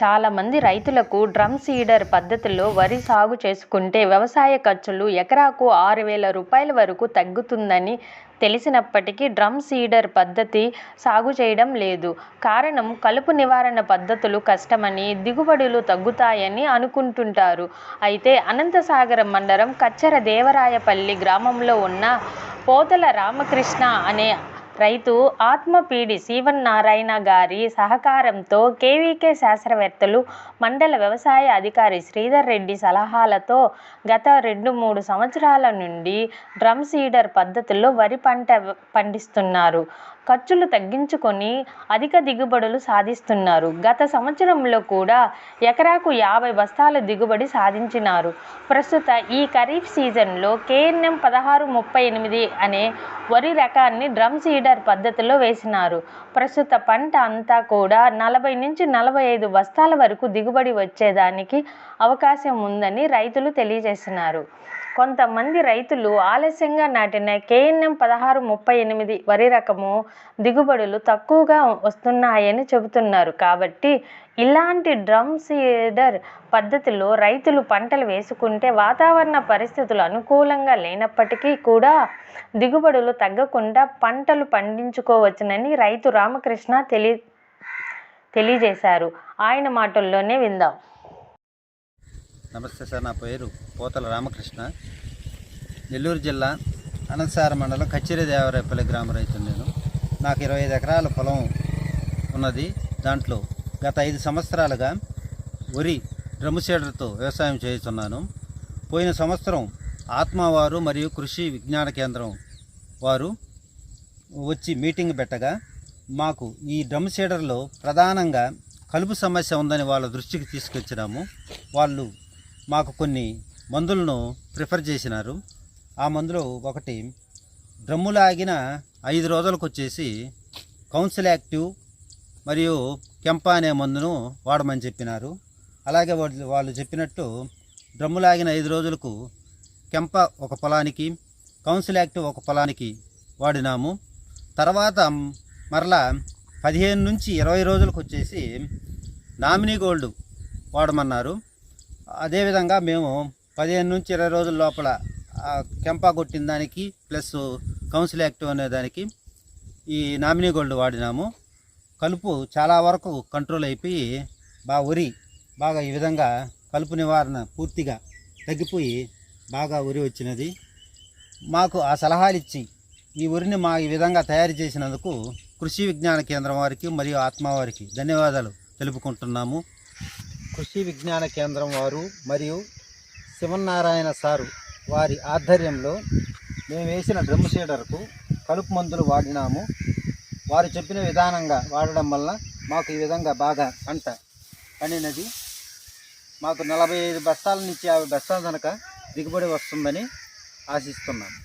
చాలామంది రైతులకు drum seeder పద్ధతిలో వరి సాగు చేసుకుంటే వ్యవసాయ ఖర్చులు ఎకరాకు ఆరు వేల రూపాయల వరకు తగ్గుతుందని తెలిసినప్పటికీ డ్రమ్ సీడర్ పద్ధతి సాగు చేయడం లేదు. కారణం కలుపు నివారణ పద్ధతులు కష్టమని దిగుబడులు తగ్గుతాయని అనుకుంటుంటారు. అయితే అనంతసాగరం మండలం కచ్చర దేవరాయపల్లి గ్రామంలో ఉన్న పోతల రామకృష్ణ అనే రైతు ఆత్మపీడి నారాయణ గారి సహకారంతో కేవీకే శాస్త్రవేత్తలు మండల వ్యవసాయ అధికారి శ్రీధర్ రెడ్డి సలహాలతో గత రెండు మూడు సంవత్సరాల నుండి డ్రమ్ సీడర్ పద్ధతిలో వరి పంట పండిస్తున్నారు. ఖర్చులు తగ్గించుకొని అధిక దిగుబడులు సాధిస్తున్నారు. గత సంవత్సరంలో కూడా ఎకరాకు యాభై బస్తాల దిగుబడి సాధించినారు. ప్రస్తుత ఈ ఖరీఫ్ సీజన్లో కేఎన్ఎం పదహారు ముప్పై ఎనిమిది అనే వరి రకాన్ని డ్రమ్ సీడర్ పద్ధతిలో వేసినారు. ప్రస్తుత పంట అంతా కూడా నలభై నుంచి నలభై ఐదు బస్తాల వరకు దిగుబడి వచ్చేదానికి అవకాశం ఉందని రైతులు తెలియజేస్తున్నారు కొంతమంది రైతులు ఆలస్యంగా నాటిన కేఎన్ఎం పదహారు ముప్పై ఎనిమిది వరి రకము దిగుబడులు తక్కువగా వస్తున్నాయని చెబుతున్నారు. కాబట్టి ఇలాంటి డ్రమ్ సీడర్ పద్ధతిలో రైతులు పంటలు వేసుకుంటే వాతావరణ పరిస్థితులు అనుకూలంగా లేనప్పటికీ కూడా దిగుబడులు తగ్గకుండా పంటలు పండించుకోవచ్చునని రైతు రామకృష్ణ తెలి తెలియజేశారు. ఆయన మాటల్లోనే విందాం. నమస్తే సార్ నా పేరు పోతల రామకృష్ణ. నెల్లూరు జిల్లా అనంతసార మండలం కచ్చేరి దేవరాయపల్లి గ్రామ రైతు నేను. నాకు ఇరవై ఐదు ఎకరాల పొలం ఉన్నది. దాంట్లో గత ఐదు సంవత్సరాలుగా వరి డ్రమ్ము సీడర్తో వ్యవసాయం చేస్తున్నాను. పోయిన సంవత్సరం ఆత్మవారు మరియు కృషి విజ్ఞాన కేంద్రం వారు వచ్చి మీటింగ్ పెట్టగా మాకు ఈ డ్రమ్ సీడర్లో ప్రధానంగా కలుపు సమస్య ఉందని వాళ్ళ దృష్టికి తీసుకొచ్చినాము. వాళ్ళు మాకు కొన్ని మందులను ప్రిఫర్ చేసినారు. ఆ మందులు ఒకటి డ్రమ్ములు ఆగిన ఐదు రోజులకు వచ్చేసి కౌన్సిల్ యాక్టివ్ మరియు కెంపా అనే మందును వాడమని చెప్పినారు. అలాగే వాళ్ళు వాళ్ళు చెప్పినట్టు డ్రమ్ములాగిన ఐదు రోజులకు కెంప ఒక పొలానికి కౌన్సిల్ యాక్టివ్ ఒక పొలానికి వాడినాము. తర్వాత మరలా పదిహేను నుంచి ఇరవై రోజులకు వచ్చేసి నామినీ గోల్డ్ వాడమన్నారు. అదేవిధంగా మేము పదిహేను నుంచి ఇరవై రోజుల లోపల కెంపా కొట్టిన దానికి ప్లస్ కౌన్సిల్ యాక్టివ్ అనే దానికి ఈ నామినీ గోల్డ్ వాడినాము. కలుపు చాలా వరకు కంట్రోల్ అయిపోయి బాగా ఉరి బాగా ఈ విధంగా కలుపు నివారణ పూర్తిగా తగ్గిపోయి బాగా ఉరి వచ్చినది. మాకు ఆ సలహాలు ఇచ్చి ఈ ఉరిని మా ఈ విధంగా తయారు చేసినందుకు కృషి విజ్ఞాన కేంద్రం వారికి మరియు ఆత్మ వారికి ధన్యవాదాలు తెలుపుకుంటున్నాము. కృషి విజ్ఞాన కేంద్రం వారు మరియు శివనారాయణ సారు వారి ఆధ్వర్యంలో మేము వేసిన డ్రమ్ సీడర్కు కలుపు మందులు వాడినాము. వారు చెప్పిన విధానంగా వాడడం వల్ల మాకు ఈ విధంగా బాగా పంట పండినది. మాకు నలభై ఐదు బస్తాల నుంచి యాభై బస్తాల కనుక దిగుబడి వస్తుందని ఆశిస్తున్నాము